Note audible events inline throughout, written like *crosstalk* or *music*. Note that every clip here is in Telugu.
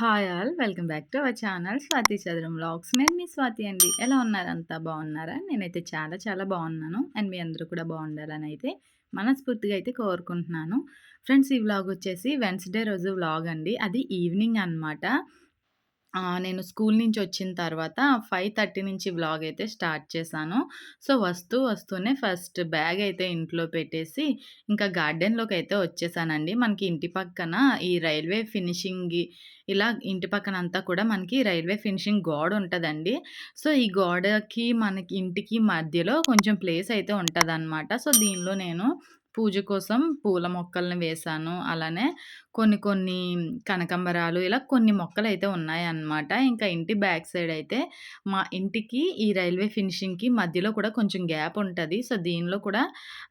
Hi all welcome back to our channel Swathi చదరం వ్లాగ్స్ నేను మీ స్వాతి అండి. ఎలా ఉన్నారు అంతా బాగున్నారా? నేనైతే చాలా చాలా బాగున్నాను. అండ్ మీ అందరూ కూడా బాగుండాలని అయితే మనస్ఫూర్తిగా అయితే కోరుకుంటున్నాను. ఫ్రెండ్స్ ఈ వ్లాగ్ వచ్చేసి వెన్స్డే రోజు వ్లాగ్ అండి. అది ఈవినింగ్ అనమాట నేను స్కూల్ నుంచి వచ్చిన తర్వాత 5:30 నుంచి వ్లాగ్ అయితే స్టార్ట్ చేశాను. సో, వస్తూ వస్తూనే ఫస్ట్ బ్యాగ్ అయితే ఇంట్లో పెట్టేసి, ఇంకా గార్డెన్లోకి అయితే వచ్చేసానండి. మనకి ఇంటి పక్కన ఈ రైల్వే ఫినిషింగ్ ఇలా ఇంటి పక్కన అంతా కూడా మనకి రైల్వే ఫినిషింగ్ గోడ ఉంటుందండి సో, ఈ గోడకి మనకి ఇంటికి మధ్యలో కొంచెం ప్లేస్ అయితే ఉంటుంది సో, దీనిలో నేను పూజ కోసం పూల మొక్కల్ని వేశాను. అలానే కొన్ని కొన్ని కనకంబరాలు ఇలా కొన్ని మొక్కలు అయితే ఉన్నాయన్నమాట. ఇంకా ఇంటి బ్యాక్ సైడ్ అయితే మా ఇంటికి ఈ రైల్వే ఫినిషింగ్‌కి మధ్యలో కూడా కొంచెం గ్యాప్ ఉంటుంది సో, దీనిలో కూడా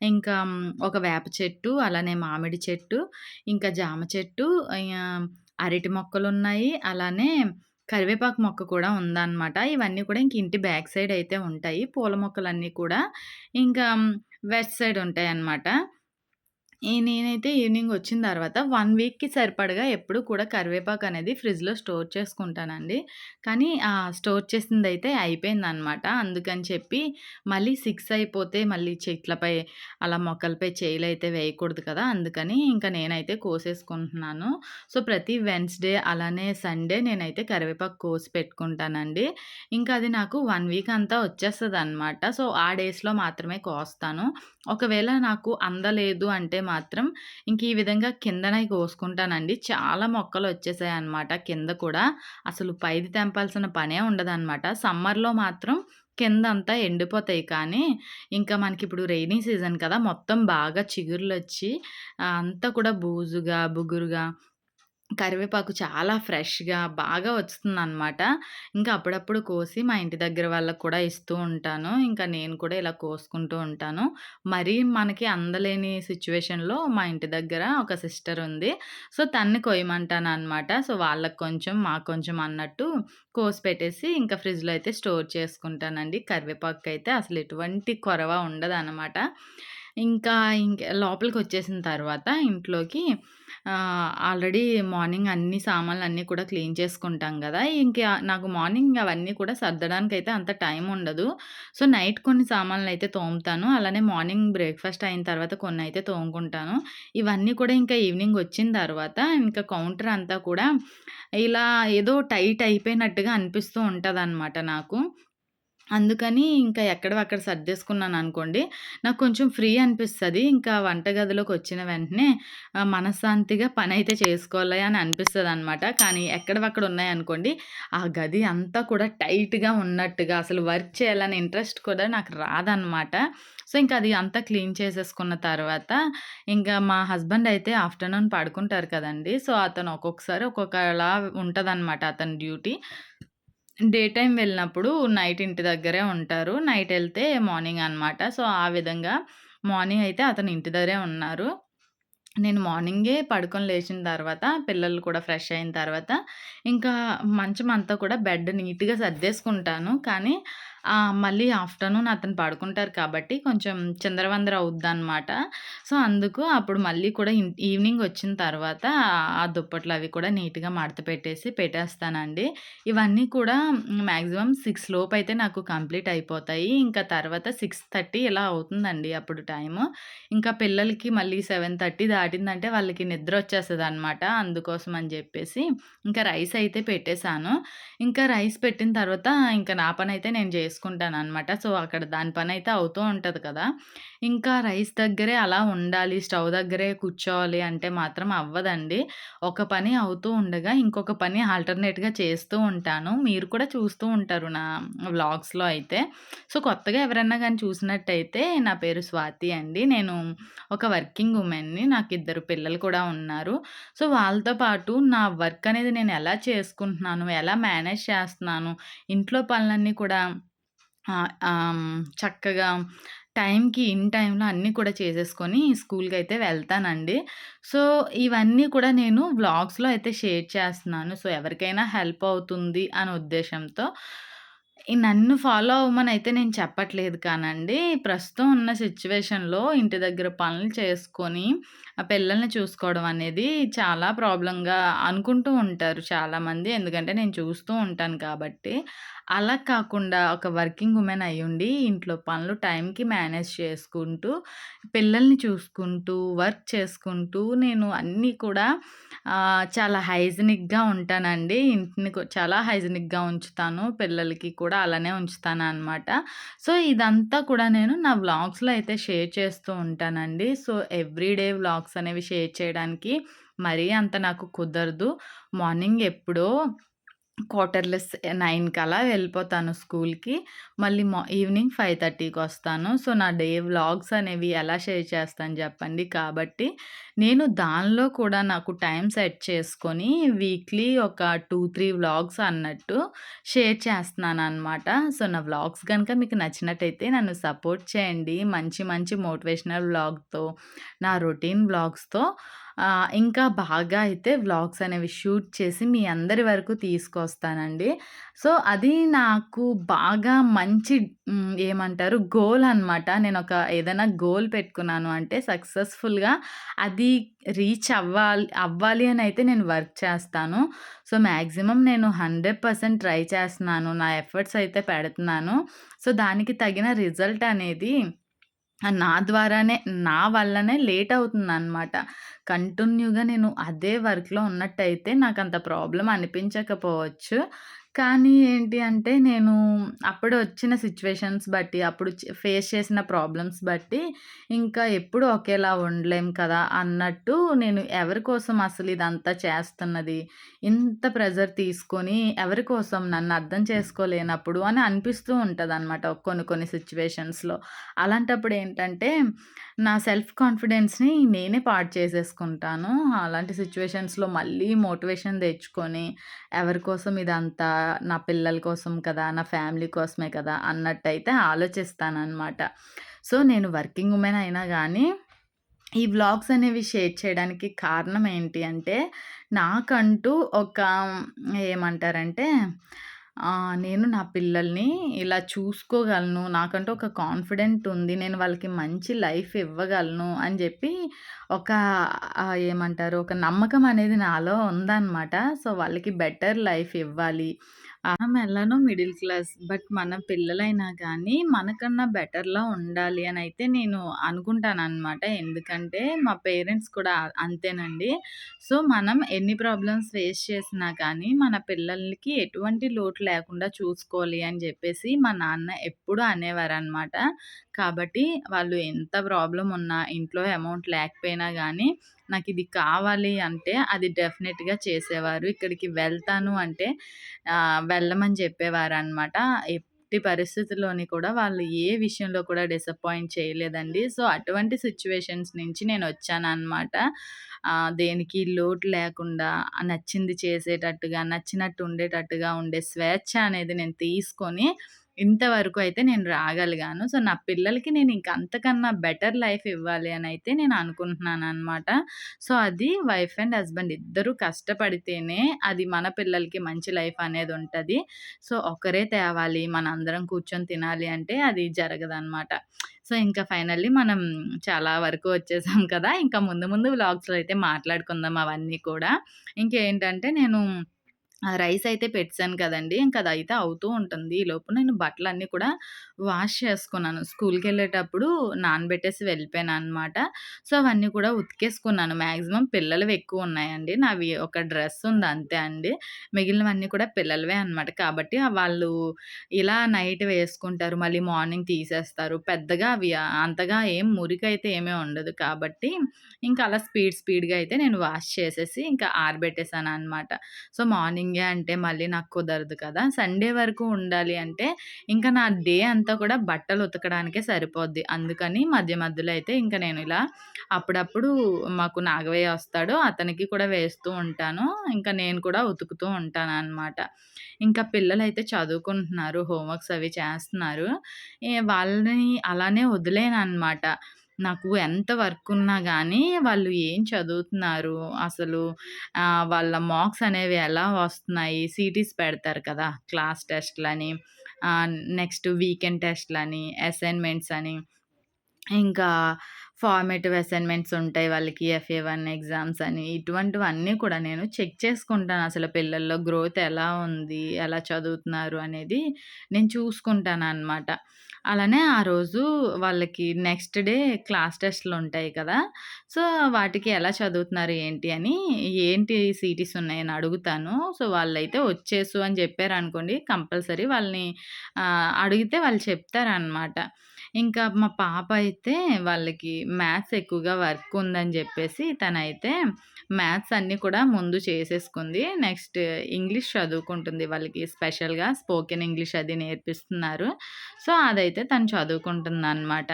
ఇంకా ఒక వేప చెట్టు, అలానే మామిడి చెట్టు, ఇంకా జామ చెట్టు, అరటి మొక్కలు ఉన్నాయి అలానే కరివేపాకు మొక్క కూడా ఉందనమాట. ఇవన్నీ కూడా ఇంక ఇంటి బ్యాక్ సైడ్ అయితే ఉంటాయి. పూల మొక్కలన్నీ కూడా ఇంకా వెస్ట్ సైడ్ ఉంటాయి అన్నమాట ఈ నేనైతే ఈవినింగ్ వచ్చిన తర్వాత వన్ వీక్‌కి సరిపడగా ఎప్పుడు కూడా కరివేపాకు అనేది ఫ్రిడ్జ్‌లో స్టోర్ చేసుకుంటానండి. కానీ స్టోర్ చేసింది అయితే అయిపోయింది అయిపోయిందనమాట. అందుకని చెప్పి మళ్ళీ సిక్స్ అయిపోతే మళ్ళీ చెట్లపై అలా మొక్కలపై చేయలైతే వేయకూడదు కదా! అందుకని ఇంకా నేనైతే కోసేసుకుంటున్నాను. సో, ప్రతి వెన్స్‌డే అలానే సండే నేనైతే కరివేపాకు కోసి పెట్టుకుంటానండి. ఇంకా అది నాకు వన్ వీక్ అంతా వచ్చేస్తుంది అనమాట సో, ఆ డేస్‌లో మాత్రమే కోస్తాను. ఒకవేళ నాకు అందలేదు అంటే మాత్రం ఇంక ఈ విధంగా కిందనే కోసుకుంటానండి. చాలా మొక్కలు వచ్చేసాయి అనమాట కింద కూడా. అసలు పైది తెంపాల్సిన పనే ఉండదనమాట. సమ్మర్‌లో మాత్రం కిందంతా ఎండిపోతాయి కానీ, ఇంకా మనకి ఇప్పుడు రెయినీ సీజన్ కదా! మొత్తం బాగా చిగుర్లు వచ్చి అంతా కూడా బూజుగా, బుగురుగా కరివేపాకు చాలా ఫ్రెష్‌గా బాగా వస్తుందనమాట. ఇంకా అప్పుడప్పుడు కోసి మా ఇంటి దగ్గర వాళ్ళకి కూడా ఇస్తూ ఉంటాను. ఇంకా నేను కూడా ఇలా కోసుకుంటూ ఉంటాను. మరీ మనకి అందలేని సిచ్యువేషన్లో మా ఇంటి దగ్గర ఒక సిస్టర్ ఉంది. సో, తన్ని కొయ్యమంటాననమాట. సో, వాళ్ళకు కొంచెం, మాకు కొంచెం అన్నట్టు కోసి పెట్టేసి ఇంకా ఫ్రిడ్జ్‌లో అయితే స్టోర్ చేసుకుంటానండి. కరివేపాకు అయితే అసలు ఎటువంటి కొరవ ఉండదనమాట. ఇంకా ఇంక లోపలికొచ్చేసిన తర్వాత ఇంట్లోకి ఆల్రెడీ మార్నింగ్ అన్ని సామాన్లు అన్నీ కూడా క్లీన్ చేసుకుంటాం కదా ఇంక నాకు మార్నింగ్ అవన్నీ కూడా సర్దడానికి అయితే అంత టైం ఉండదు. సో, నైట్ కొన్ని సామాన్లు అయితే తోముతాను. అలానే మార్నింగ్ బ్రేక్‌ఫాస్ట్ అయిన తర్వాత కొన్ని అయితే తోముకుంటాను. ఇవన్నీ కూడా ఇంకా ఈవినింగ్ వచ్చిన తర్వాత ఇంకా కౌంటర్ అంతా కూడా ఇలా ఏదో టైట్ అయిపోయినట్టుగా అనిపిస్తూ ఉంటదనమాట నాకు. అందుకని ఇంకా ఎక్కడ అక్కడ సర్దేసుకున్నాననుకోండి, నాకు కొంచెం ఫ్రీ అనిపిస్తుంది ఇంకా వంటగదిలోకొచ్చిన వెంటనే మనశ్శాంతిగా పని అయితే చేసుకోవాలి అని అనిపిస్తుంది అనమాట కానీ ఎక్కడివక్కడ ఉన్నాయనుకోండి, ఆ గది అంతా కూడా టైట్‌గా ఉన్నట్టుగా అసలు వర్క్ చేయాలని ఇంట్రెస్ట్ కూడా నాకు రాదనమాట. సో, ఇంకా అది అంతా క్లీన్ చేసేసుకున్న తర్వాత, ఇంకా మా హస్బెండ్ అయితే ఆఫ్టర్‌నూన్ పడుకుంటారు కదండీ! సో, అతను ఒక్కొక్కసారి ఒక్కొక్కలా ఉంటుందన్నమాట అతని డ్యూటీ. డే టైం వెళ్ళినప్పుడు నైట్ ఇంటి దగ్గరే ఉంటారు. నైట్ వెళ్తే మార్నింగ్ అనమాట. సో, ఆ విధంగా మార్నింగ్ అయితే అతను ఇంటి దగ్గరే ఉన్నారు. నేను మార్నింగే పడుకొని లేచిన తర్వాత, పిల్లలు కూడా ఫ్రెష్ అయిన తర్వాత, ఇంకా మంచం అంతా కూడా బెడ్ నీట్‌గా సర్దేసుకుంటాను. కానీ మళ్ళీ ఆఫ్టర్‌నూన్ అతను పడుకుంటారు కాబట్టి కొంచెం చిందరవందర అవుద్దనమాట. సో, అందుకు అప్పుడు మళ్ళీ కూడా ఈవినింగ్ వచ్చిన తర్వాత ఆ దుప్పట్లు అవి కూడా నీట్‌గా మడత పెట్టేసి పెట్టేస్తానండి. ఇవన్నీ కూడా మ్యాక్సిమం సిక్స్ లోపు అయితే నాకు కంప్లీట్ అయిపోతాయి. ఇంకా తర్వాత 6:30 ఇలా అవుతుందండి అప్పుడు టైము. ఇంకా పిల్లలకి మళ్ళీ 7:30 దాటిందంటే వాళ్ళకి నిద్ర వచ్చేస్తుంది అనమాట అందుకోసం అని చెప్పేసి ఇంకా రైస్ అయితే పెట్టేశాను ఇంకా రైస్ పెట్టిన తర్వాత ఇంకా నా పనైతే నేను జేసుకుంటాననమాట. సో, అక్కడ దాని పని అయితే అవుతూ ఉంటుంది కదా! ఇంకా రైస్ దగ్గరే అలా ఉండాలి, స్టవ్ దగ్గరే కూర్చోవాలి అంటే మాత్రం అవ్వదండి. ఒక పని అవుతూ ఉండగా ఇంకొక పని ఆల్టర్‌నేట్‌గా చేస్తూ ఉంటాను. మీరు కూడా చూస్తూ ఉంటారు నా వ్లాగ్స్‌లో అయితే. సో, కొత్తగా ఎవరన్నా కానీ చూసినట్టయితే నా పేరు స్వాతి అండి. నేను ఒక వర్కింగ్ ఉమెన్ని నాకు ఇద్దరు పిల్లలు కూడా ఉన్నారు. సో, వాళ్ళతో పాటు నా వర్క్ అనేది నేను ఎలా చేసుకుంటున్నాను, ఎలా మేనేజ్ చేస్తున్నాను, ఇంట్లో పనులన్నీ కూడా చక్కగా టైంకి ఇన్ టైంలో అన్నీ కూడా చేసేసుకొని స్కూల్కి అయితే వెళ్తానండి. సో, ఇవన్నీ కూడా నేను వ్లాగ్స్‌లో అయితే షేర్ చేస్తున్నాను. సో, ఎవరికైనా హెల్ప్ అవుతుంది అనే ఉద్దేశంతో నన్ను ఫాలో అవ్వమనయితే నేను చెప్పట్లేదు కానండి. ప్రస్తుతం ఉన్న సిచ్యువేషన్లో ఇంటి దగ్గర పనులు చేసుకొని, ఆ పిల్లల్ని చూసుకోవడం అనేది చాలా ప్రాబ్లంగా అనుకుంటూ ఉంటారు చాలామంది. ఎందుకంటే నేను చూస్తూ ఉంటాను కాబట్టి. అలా కాకుండా ఒక వర్కింగ్ ఉమెన్ అయ్యుండి, ఇంట్లో పనులు టైంకి మేనేజ్ చేసుకుంటూ, పిల్లల్ని చూసుకుంటూ, వర్క్ చేసుకుంటూ, నేను అన్నీ కూడా చాలా హైజినిక్‌గా ఉంటానండి. ఇంటిని చాలా హైజినిక్‌గా ఉంచుతాను. పిల్లలకి కూడా అలానే ఉంచుతాను అనమాట సో, ఇదంతా కూడా నేను నా వ్లాగ్స్‌లో అయితే షేర్ చేస్తూ ఉంటానండి. సో, ఎవ్రీడే వ్లాగ్స్ అనేవి షేర్ చేయడానికి మరీ అంత నాకు కుదరదు. మార్నింగ్ ఎప్పుడో క్వార్టర్‌లెస్ నైన్ కలా వెళ్ళిపోతాను స్కూల్‌కి. మళ్ళీ మా ఈవినింగ్ 5:30కొస్తాను. సో, నా డే వ్లాగ్స్ అనేవి ఎలా షేర్ చేస్తాను చెప్పండి. కాబట్టి నేను దానిలో కూడా నాకు టైం సెట్ చేసుకొని వీక్లీ ఒక 2, 3 వ్లాగ్స్ అన్నట్టు షేర్ చేస్తున్నాననమాట. సో, నా వ్లాగ్స్ కనుక మీకు నచ్చినట్టయితే నన్ను సపోర్ట్ చేయండి. మంచి మంచి మోటివేషనల్ వ్లాగ్‌తో, నా రొటీన్ వ్లాగ్స్‌తో ఆహ్, ఇంకా బాగా అయితే వ్లాగ్స్ అనేవి షూట్ చేసి మీ అందరి వరకు తీసుకొస్తానండి. సో, అది నాకు బాగా మంచి హ్మ్, ఏమంటారు గోల్ అనమాట. నేనొక ఏదైనా గోల్ పెట్టుకున్నాను అంటే సక్సెస్‌ఫుల్‌గా అది రీచ్ అవ్వాలి అవ్వాలి అని అయితే నేను వర్క్ చేస్తాను. సో, మాక్సిమం నేను 100% ట్రై చేస్తున్నాను. నా ఎఫర్ట్స్ అయితే పెడుతున్నాను. సో, దానికి తగిన రిజల్ట్ అనేది నా ద్వారానే నా వల్లనే లేట్ అవుతుంది అనమాట కంటిన్యూగా నేను అదే వర్క్‌లో ఉన్నట్టయితే నాకు అంత ప్రాబ్లం అనిపించకపోవచ్చు. కానీ ఏంటి అంటే నేను అప్పుడు వచ్చిన సిచ్యువేషన్స్ బట్టి, అప్పుడు ఫేస్ చేసిన ప్రాబ్లమ్స్ బట్టి, ఇంకా ఎప్పుడు ఒకేలా ఉండలేం కదా! అన్నట్టు నేను ఎవరి కోసం అసలు ఇదంతా చేస్తున్నది? ఇంత ప్రెజర్ తీసుకొని ఎవరి కోసం నన్ను అర్థం చేసుకోలేనప్పుడు అని అనిపిస్తూ ఉంటుంది అనమాట కొన్ని కొన్ని సిచ్యువేషన్స్లో అలాంటప్పుడు ఏంటంటే నా సెల్ఫ్ కాన్ఫిడెన్స్‌ని నేనే పాడు చేసేసుకుంటాను. అలాంటి సిచ్యువేషన్స్లో మళ్ళీ మోటివేషన్ తెచ్చుకొని ఎవరి కోసం ఇదంతా నా పిల్లల కోసం కదా! నా ఫ్యామిలీ కోసమే కదా! అన్నట్టయితే ఆలోచిస్తానమాట సో, నేను వర్కింగ్ ఉమెన్ అయినా కానీ ఈ వ్లాగ్స్ అనేవి షేర్ చేయడానికి కారణం ఏంటి అంటే, నాకంటూ ఒక ఏమంటారంటే నేను నా పిల్లల్ని ఇలా చూసుకోగలను. నాకంటూ ఒక కాన్ఫిడెంట్ ఉంది. నేను వాళ్ళకి మంచి లైఫ్ ఇవ్వగలను అని చెప్పి ఒక ఏమంటారు ఒక నమ్మకం అనేది నాలో ఉందనమాట. సో, వాళ్ళకి బెటర్ లైఫ్ ఇవ్వాలి. మనం ఎలానో మిడిల్ క్లాస్. బట్ మన పిల్లలైనా కానీ మనకన్నా బెటర్‌లా ఉండాలి అని అయితే నేను అనుకుంటాననమాట. ఎందుకంటే, మా పేరెంట్స్ కూడా అంతేనండి. సో, మనం ఎన్ని ప్రాబ్లమ్స్ ఫేస్ చేసినా కానీ, మన పిల్లలకి ఎటువంటి లోటు లేకుండా చూసుకోవాలి అని చెప్పేసి మా నాన్న ఎప్పుడూ అనేవారనమాట. కాబట్టి వాళ్ళు ఎంత ప్రాబ్లం ఉన్నా, ఇంట్లో అమౌంట్ లేకపోయినా కానీ నాకు ఇది కావాలి అంటే అది డెఫినెట్‌గా చేసేవారు. ఇక్కడికి వెళ్తాను అంటే వెళ్ళమని చెప్పేవారు అనమాట ఎట్టి పరిస్థితుల్లోని కూడా వాళ్ళు ఏ విషయంలో కూడా డిసప్పాయింట్ చేయలేదండి. సో, అటువంటి సిచ్యువేషన్స్ నుంచి నేనొచ్చాననమాట. ఆహ్, దేనికి లోటు లేకుండా నచ్చింది చేసేటట్టుగా, నచ్చినట్టు ఉండేటట్టుగా ఉండే స్వేచ్ఛ అనేది నేను తీసుకొని ఇంతవరకు అయితే నేను రాగలిగాను. సో, నా పిల్లలకి నేను ఇంక అంతకన్నా బెటర్ లైఫ్ ఇవ్వాలి అని అయితే నేను అనుకుంటున్నాను అనమాట సో, అది వైఫ్ అండ్ హస్బెండ్ ఇద్దరూ కష్టపడితేనే అది మన పిల్లలకి మంచి లైఫ్ అనేది ఉంటుంది సో, ఒకరే తేవాలి, మన అందరం కూర్చొని తినాలి అంటే అది జరగదనమాట. సో, ఇంకా ఫైనల్లీ మనం చాలా వరకు వచ్చేసాం కదా! ఇంకా ముందు ముందు వ్లాగ్స్‌లో అయితే మాట్లాడుకుందాం అవన్నీ కూడా. ఇంకేంటంటే నేను రైస్ అయితే పెట్టాను కదండీ! అది అదైతే అవుతూ ఉంటుంది. ఈ లోపు నేను బట్టలన్నీ కూడా వాష్ చేసుకున్నాను. స్కూల్కి వెళ్ళేటప్పుడు నానబెట్టేసి వెళ్ళిపోయాననమాట. సో, అవన్నీ కూడా ఉతికేసుకున్నాను. మ్యాక్సిమం పిల్లలవి ఎక్కువున్నాయండి. నావి ఒక డ్రెస్ ఉంది అంతే అండి. మిగిలినవన్నీ కూడా పిల్లలవే అనమాట. కాబట్టి వాళ్ళు ఇలా నైట్ వేసుకుంటారు. మళ్ళీ మార్నింగ్ తీసేస్తారు. పెద్దగా అవి అంతగా ఏం మురికైతే ఏమీ ఉండదు. కాబట్టి ఇంకా అలా స్పీడ్ స్పీడ్‌గా అయితే నేను వాష్ చేసేసి ఇంకా ఆరబెట్టేసాననమాట. సో, మార్నింగ్ అంటే మళ్ళీ నాకు కుదరదు కదా! సండే వరకు ఉండాలి అంటే ఇంకా నా డే అంతా కూడా బట్టలు ఉతకడానికే సరిపోద్ది. అందుకని మధ్య మధ్యలో అయితే ఇంకా నేను ఇలా అప్పుడప్పుడు మాకు నాగవయ్య వస్తాడు. అతనికి కూడా వేస్తూ ఉంటాను. ఇంకా నేను కూడా ఉతుకుతూ ఉంటాను అనమాట ఇంకా పిల్లలు అయితే చదువుకుంటున్నారు. హోంవర్క్స్ అవి చేస్తున్నారు. వాళ్ళని అలానే వదిలేయననమాట. నాకు ఎంత వర్క్ ఉన్నా కానీ వాళ్ళు ఏం చదువుతున్నారు, అసలు వాళ్ళ మార్క్స్ అనేవి ఎలా వస్తున్నాయి, సీటీస్ పెడతారు కదా! క్లాస్ టెస్ట్‌లని. నెక్స్ట్ వీకెండ్ టెస్ట్‌లని, అసైన్‌మెంట్స్ అని, ఇంకా ఫార్మేటివ్ అసైన్‌మెంట్స్ ఉంటాయి వాళ్ళకి ఎఫ్ఏ వన్ ఎగ్జామ్స్ అని ఇటువంటివన్నీ కూడా నేను చెక్ చేసుకుంటాను అసలు పిల్లల్లో గ్రోత్ ఎలా ఉంది? ఎలా చదువుతున్నారు? అనేది నేను చూసుకుంటాను అనమాట అలానే ఆ రోజు వాళ్ళకి నెక్స్ట్ డే క్లాస్ టెస్ట్లు ఉంటాయి కదా! సో, వాటికి ఎలా చదువుతున్నారు ఏంటి అని, ఏంటి సీటీస్ ఉన్నాయని అడుగుతాను. సో, వాళ్ళైతే వచ్చేసు అని చెప్పారనుకోండి కంపల్సరీ వాళ్ళని అడిగితే వాళ్ళు చెప్తారనమాట. ఇంకా మా పాప అయితే వాళ్ళకి మ్యాథ్స్ ఎక్కువగా వర్క్ ఉందని చెప్పేసి తనైతే మ్యాథ్స్ అన్నీ కూడా ముందు చేసేసుకుంది. నెక్స్ట్ ఇంగ్లీష్ చదువుకుంటుంది. వాళ్ళకి స్పెషల్‌గా స్పోకెన్ ఇంగ్లీష్ అది నేర్పిస్తున్నారు. సో, అదైతే అయితే తను చదువుకుంటుందనమాట.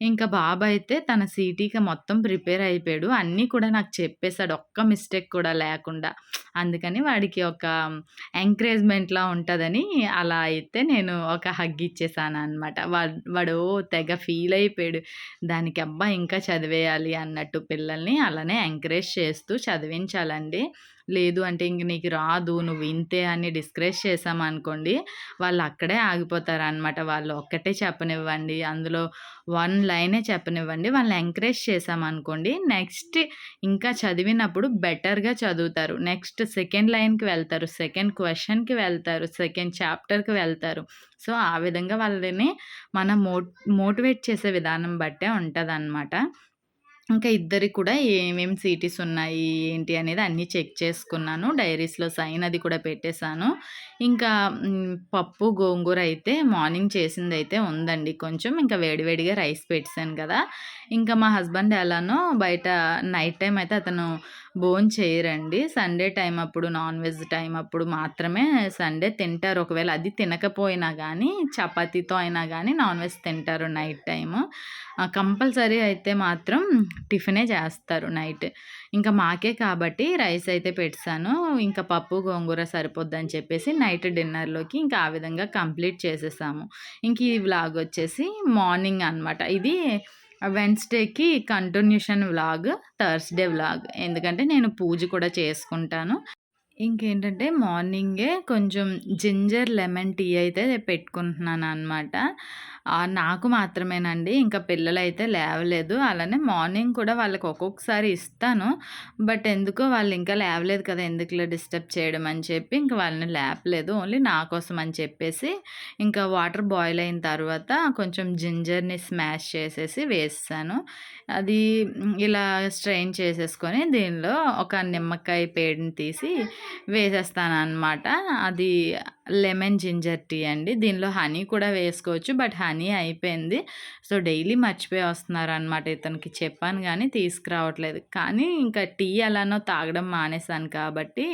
ఇంకా బాబు అయితే తన సీటీకి మొత్తం ప్రిపేర్ అయిపోయాడు. అన్నీ కూడా నాకు చెప్పేసాడు. ఒక్క మిస్టేక్ కూడా లేకుండా. అందుకని వాడికి ఒక ఎంకరేజ్‌మెంట్‌లా ఉంటుందని అలా అయితే నేను ఒక హగ్ ఇచ్చేసాను అనమాట వాడు తెగ ఫీల్ అయిపోయాడు. దానికి అబ్బా! ఇంకా చదివేయాలి అన్నట్టు పిల్లల్ని అలానే ఎంకరేజ్ చేస్తూ చదివించాలండి. లేదు అంటే ఇంక నీకు రాదు నువ్వు ఇంతే అని డిస్కరేజ్ చేసామనుకోండి వాళ్ళు అక్కడే ఆగిపోతారనమాట. వాళ్ళు ఒక్కటే చెప్పనివ్వండి. అందులో వన్ లైనే చెప్పనివ్వండి. వాళ్ళని ఎంకరేజ్ చేశామనుకోండి నెక్స్ట్ ఇంకా చదివినప్పుడు బెటర్‌గా చదువుతారు. నెక్స్ట్ సెకండ్ లైన్‌కి వెళ్తారు. సెకండ్ క్వశ్చన్కి వెళ్తారు. సెకండ్ చాప్టర్‌కి వెళ్తారు. సో, ఆ విధంగా వాళ్ళని మనం మోట్ మోటివేట్ చేసే విధానం బట్టే ఉంటదనమాట. ఇంకా ఇద్దరికి కూడా ఏమేమి సీటీస్ ఉన్నాయి, ఏంటి అనేది అన్నీ చెక్ చేసుకున్నాను. డైరీస్‌లో సైన్ అది కూడా పెట్టేశాను ఇంకా పప్పు, గోంగూర అయితే మార్నింగ్ చేసింది అయితే ఉందండి కొంచెం. ఇంకా వేడివేడిగా రైస్ పెట్టేశాను కదా! ఇంకా మా హస్బెండ్ ఎలానో బయట నైట్ టైం అయితే అతను బోన్ చేయరండి సండే టైం అప్పుడు నాన్ వెజ్ టైం అప్పుడు మాత్రమే సండే తింటారు. ఒకవేళ అది తినకపోయినా కానీ చపాతీతో అయినా కానీ నాన్ వెజ్ తింటారు నైట్ టైము. కంపల్సరీ అయితే మాత్రం టిఫినే చేస్తారు నైట్. ఇంకా మాకే కాబట్టి రైస్ అయితే పెట్టాను ఇంకా పప్పు, గోంగూర సరిపోద్దని చెప్పేసి నైట్ డిన్నర్‌లోకి ఇంకా ఆ విధంగా కంప్లీట్ చేసేసాము. ఇంక ఈ వ్లాగ్ వచ్చేసి మార్నింగ్ అనమాట. ఇది వెన్స్డేకి కంటిన్యూషన్ వ్లాగ్, థర్స్‌డే వ్లాగ్. ఎందుకంటే నేను పూజ కూడా చేసుకుంటాను. ఇంకేంటంటే మార్నింగే కొంచెం జింజర్ లెమన్ టీ అయితే పెట్టుకుంటున్నాను అనమాట నాకు మాత్రమేనండి. ఇంకా పిల్లలైతే లేవలేదు. అలానే మార్నింగ్ కూడా వాళ్ళకి ఒక్కొక్కసారి ఇస్తాను. బట్ ఎందుకో వాళ్ళు ఇంకా లేవలేదు కదా! ఎందుకులో డిస్టర్బ్ చేయడం అని చెప్పి ఇంక వాళ్ళని లేపలేదు. ఓన్లీ నా కోసం అని చెప్పేసి ఇంకా వాటర్ బాయిల్ అయిన తర్వాత కొంచెం జింజర్‌ని స్మాష్ చేసేసి వేస్తాను అది ఇలా స్ట్రెయిన్ చేసేసుకొని దీనిలో ఒక నిమ్మకాయ పేడిని తీసి వేసేస్తాను అనమాట అది లెమన్ జింజర్ టీ అండి. దీనిలో హనీ కూడా వేసుకోవచ్చు. బట్ హనీ అయిపోయింది. సో, డైలీ మర్చిపోయి వస్తున్నారు అనమాట ఇతనికి చెప్పాను కానీ తీసుకురావట్లేదు. కానీ ఇంకా టీ ఎలానో తాగడం మానేశాను కాబట్టి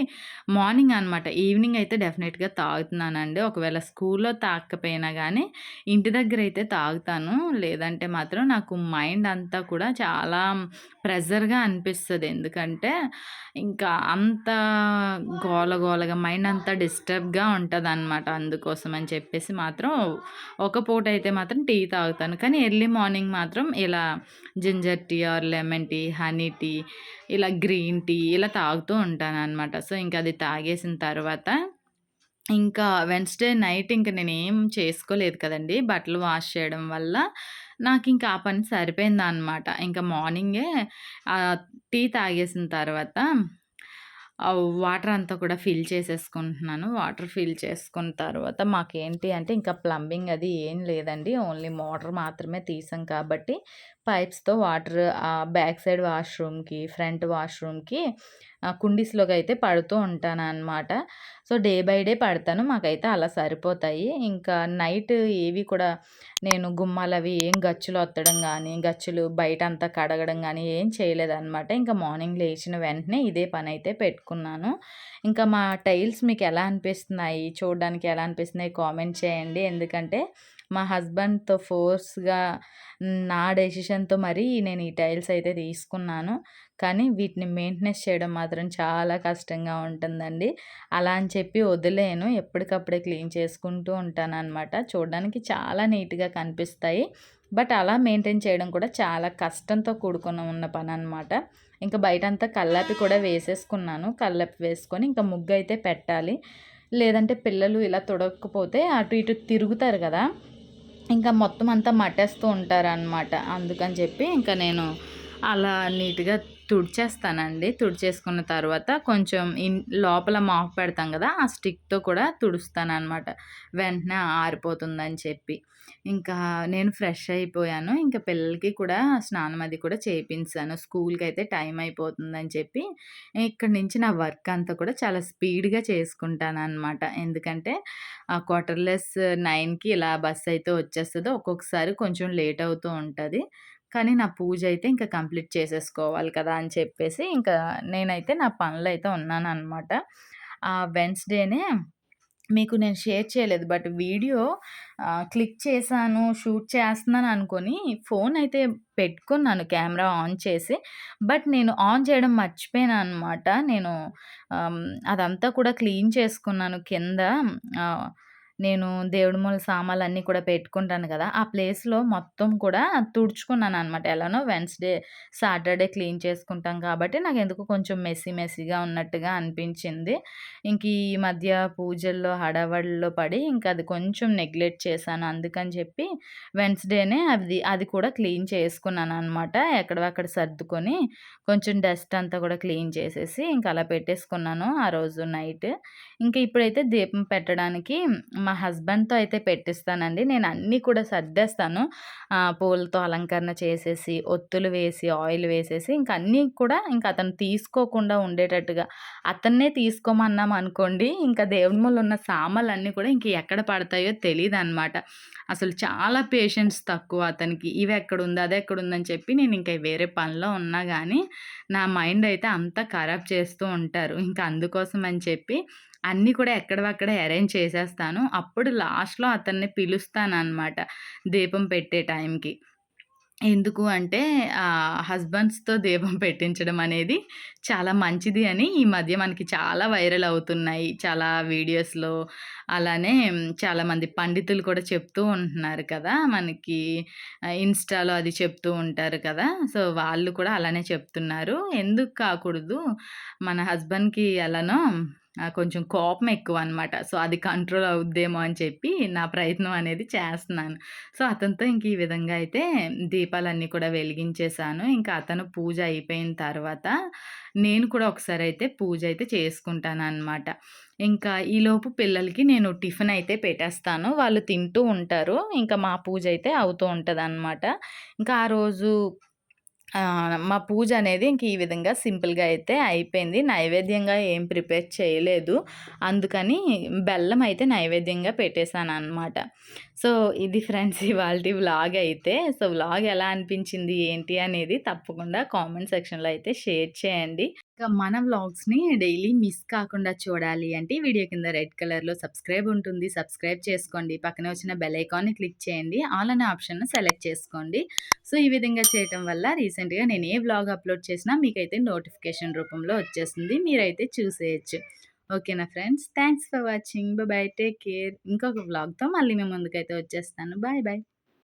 మార్నింగ్ అనమాట. ఈవినింగ్ అయితే డెఫినెట్‌గా తాగుతున్నానండి. ఒకవేళ స్కూల్లో తాగకపోయినా కానీ ఇంటి దగ్గర అయితే తాగుతాను. లేదంటే మాత్రం నాకు మైండ్ అంతా కూడా చాలా ప్రెజర్గా అనిపిస్తుంది ఎందుకంటే ఇంకా అంత గోల గోలగా మైండ్ అంతా డిస్టర్బ్‌గా ఉంటుంది ఉంటదనమాట. అందుకోసం అని చెప్పేసి మాత్రం ఒక పూట అయితే మాత్రం టీ తాగుతాను. కానీ ఎర్లీ మార్నింగ్ మాత్రం ఇలా ginger tea or lemon tea, honey tea, ఇలా గ్రీన్ టీ ఇలా తాగుతూ ఉంటాను అనమాట సో, ఇంకా అది తాగేసిన తర్వాత ఇంకా వెన్స్డే నైట్ ఇంక నేనేం చేసుకోలేదు కదండి బట్టలు వాష్ చేయడం వల్ల నాకు ఇంకా ఆ పని సరిపోయింది అనమాట ఇంకా మార్నింగే టీ తాగేసిన తర్వాత వాటర్ అంతా కూడా ఫిల్ చేసేసుకుంటున్నాను. వాటర్ ఫిల్ చేసుకున్న తర్వాత మాకేంటి అంటే ఇంకా ప్లంబింగ్ అది ఏం లేదండి. ఓన్లీ మోటార్ మాత్రమే తీసాం కాబట్టి పైప్స్‌తో వాటర్ ఆ బ్యాక్ సైడ్ వాష్‌రూమ్‌కి, ఫ్రంట్ వాష్‌రూమ్‌కి కుండీస్‌లోకి అయితే పడుతూ ఉంటాననమాట. సో, డే బై డే పడతాను. మాకైతే అలా సరిపోతాయి. ఇంకా నైట్ ఏవి కూడా నేను గుమ్మాలు అవి ఏం గచ్చులు ఒత్తడం కానీ గచ్చులు బయట అంతా కడగడం కానీ ఏం చేయలేదన్నమాట ఇంకా మార్నింగ్ లేచిన వెంటనే ఇదే పని అయితే పెట్టుకున్నాను. ఇంకా మా టైల్స్ మీకు ఎలా అనిపిస్తున్నాయి? చూడడానికి ఎలా అనిపిస్తున్నాయి? కామెంట్ చేయండి. ఎందుకంటే మా హస్బెండ్‌తో ఫోర్స్‌గా నా డెసిషన్‌తో మరీ నేను ఈ టైల్స్ అయితే తీసుకున్నాను. కానీ వీటిని మెయింటెనెన్స్ చేయడం మాత్రం చాలా కష్టంగా ఉంటుందండి. అలా అని చెప్పి వదిలేను ఎప్పటికప్పుడే క్లీన్ చేసుకుంటూ ఉంటాను అనమాట చూడడానికి చాలా నీట్‌గా కనిపిస్తాయి. బట్ అలా మెయింటైన్ చేయడం కూడా చాలా కష్టంతో కూడుకున్న ఉన్న పని అనమాట ఇంకా బయటంతా కల్లాపి కూడా వేసేసుకున్నాను. కల్లాపి వేసుకొని ఇంకా ముగ్గు అయితే పెట్టాలి. లేదంటే పిల్లలు ఇలా తుడవకపోతే అటు ఇటు తిరుగుతారు కదా ఇంకా మొత్తం అంతా మట్టేస్తూ ఉంటారనమాట అందుకని చెప్పి ఇంకా నేను అలా నీట్గా తుడిచేస్తానండి. తుడిచేసుకున్న తర్వాత కొంచెం ఇన్ లోపల మాఫ్ పెడతాం కదా ఆ స్టిక్తో కూడా తుడుస్తాను అనమాట వెంటనే ఆరిపోతుందని చెప్పి. ఇంకా నేను ఫ్రెష్ అయిపోయాను. ఇంకా పిల్లలకి కూడా స్నానం అది కూడా చేయించాను స్కూల్కి అయితే టైం అయిపోతుందని చెప్పి ఇక్కడి నుంచి నా వర్క్ అంతా కూడా చాలా స్పీడ్గా చేసుకుంటాను అనమాట ఎందుకంటే క్వార్టర్లెస్ నైన్కి ఇలా బస్ అయితే వచ్చేస్తుంది. ఒక్కొక్కసారి కొంచెం లేట్ అవుతూ ఉంటుంది. కానీ నా పూజ అయితే ఇంకా కంప్లీట్ చేసేసుకోవాలి కదా అని చెప్పేసి ఇంకా నేనైతే నా పనులు అయితే ఉన్నానన్నమాట. ఆ వెన్స్డేనే మీకు నేను షేర్ చేయలేదు బట్ వీడియో క్లిక్ చేశాను షూట్ చేస్తున్నాను అనుకొని ఫోన్ అయితే పెట్టుకున్నాను కెమెరా ఆన్ చేసి. బట్ నేను ఆన్ చేయడం మర్చిపోయాను అనమాట నేను అదంతా కూడా క్లీన్ చేసుకున్నాను కింద నేను దేవుడి మూల సామాన్లన్నీ కూడా పెట్టుకుంటాను కదా! ఆ ప్లేస్‌లో మొత్తం కూడా తుడుచుకున్నాను అనమాట ఎలానో వెన్స్‌డే, సాటర్‌డే క్లీన్ చేసుకుంటాం కాబట్టి నాకు ఎందుకు కొంచెం మెస్సీ మెస్సీగా ఉన్నట్టుగా అనిపించింది. ఇంక ఈ మధ్య పూజల్లో హడావడిలో పడి ఇంక అది కొంచెం నెగ్లెక్ట్ చేశాను. అందుకని చెప్పి వెన్స్‌డేనే అది అది కూడా క్లీన్ చేసుకున్నాను అనమాట ఎక్కడివక్కడ సర్దుకొని కొంచెం డస్ట్ అంతా కూడా క్లీన్ చేసేసి ఇంకా అలా పెట్టేసుకున్నాను ఆ రోజు నైట్. ఇంకా ఇప్పుడైతే దీపం పెట్టడానికి మా హస్బెండ్‌తో అయితే పెట్టిస్తానండి. నేను అన్నీ కూడా సర్దేస్తాను. పూలతో అలంకరణ చేసేసి, ఒత్తులు వేసి, ఆయిల్ వేసేసి ఇంక అన్నీ కూడా ఇంకా అతను తీసుకోకుండా ఉండేటట్టుగా అతన్నే తీసుకోమన్నాం అనుకోండి, ఇంకా దేవుని ముందు ఉన్న సామాన్లన్నీ కూడా ఇంక ఎక్కడ పడతాయో తెలియదు అనమాట అసలు చాలా పేషెన్స్ తక్కువ అతనికి. ఇవి ఎక్కడుంది, అది ఎక్కడుందని చెప్పి నేను ఇంకా వేరే పనిలో ఉన్నా కానీ నా మైండ్ అయితే అంతా ఖరాబ్ చేస్తూ ఉంటారు. ఇంకా అందుకోసం అని చెప్పి అన్నీ కూడా ఎక్కడవక్కడ అరేంజ్ చేసేస్తాను. అప్పుడు లాస్ట్‌లో అతన్ని పిలుస్తాననమాట దీపం పెట్టే టైంకి. ఎందుకు అంటే హస్బెండ్స్‌తో దీపం పెట్టించడం అనేది చాలా మంచిది అని ఈ మధ్య మనకి చాలా వైరల్ అవుతున్నాయి. చాలా వీడియోస్‌లో అలానే చాలామంది పండితులు కూడా చెప్తూ ఉంటున్నారు కదా! మనకి ఇన్‌స్టాలో అది చెప్తూ ఉంటారు కదా! సో, వాళ్ళు కూడా అలానే చెప్తున్నారు. ఎందుకు కాకూడదు మన హస్బెండ్‌కి ఎలానో కొంచెం కోపం ఎక్కువ అనమాట సో, అది కంట్రోల్ అవుద్దేమో అని చెప్పి నా ప్రయత్నం అనేది చేస్తున్నాను. సో, అతనితో ఇంక ఈ విధంగా అయితే దీపాలన్నీ కూడా వెలిగించేశాను ఇంకా అతను పూజ అయిపోయిన తర్వాత నేను కూడా ఒకసారి అయితే పూజ అయితే చేసుకుంటాను అనమాట ఇంకా ఈలోపు పిల్లలకి నేను టిఫిన్ అయితే పెట్టేస్తాను. వాళ్ళు తింటూ ఉంటారు. ఇంకా మా పూజ అయితే అవుతూ ఉంటదనమాట. ఇంకా ఆ రోజు మా పూజ అనేది ఇంక ఈ విధంగా సింపుల్‌గా అయితే అయిపోయింది. నైవేద్యంగా ఏం ప్రిపేర్ చేయలేదు. అందుకని బెల్లం అయితే నైవేద్యంగా పెట్టేశాను అనమాట సో, ఇది ఫ్రెండ్స్ *laughs* ఇవాళ వ్లాగ్ అయితే. సో, వ్లాగ్ ఎలా అనిపించింది, ఏంటి అనేది తప్పకుండా కామెంట్ సెక్షన్‌లో అయితే షేర్ చేయండి. ఇంకా మన వ్లాగ్స్‌ని డైలీ మిస్ కాకుండా చూడాలి అంటే వీడియో కింద రెడ్ కలర్‌లో సబ్స్క్రైబ్ ఉంటుంది. సబ్స్క్రైబ్ చేసుకోండి. పక్కన వచ్చిన బెల్ ఐకాన్‌ని క్లిక్ చేయండి. ఆల్ అనే ఆప్షన్‌ను సెలెక్ట్ చేసుకోండి. సో, ఈ విధంగా చేయటం వల్ల రీసెంట్‌గా నేను ఏ వ్లాగ్ అప్లోడ్ చేసినా మీకైతే నోటిఫికేషన్ రూపంలో వచ్చేస్తుంది. మీరైతే చూసేయచ్చు ఓకేనా friends thanks for watching bye take care ఇంకొక వ్లాగ్తో మళ్ళీ మేము ముందుకైతే వచ్చేస్తాను బాయ్ బాయ్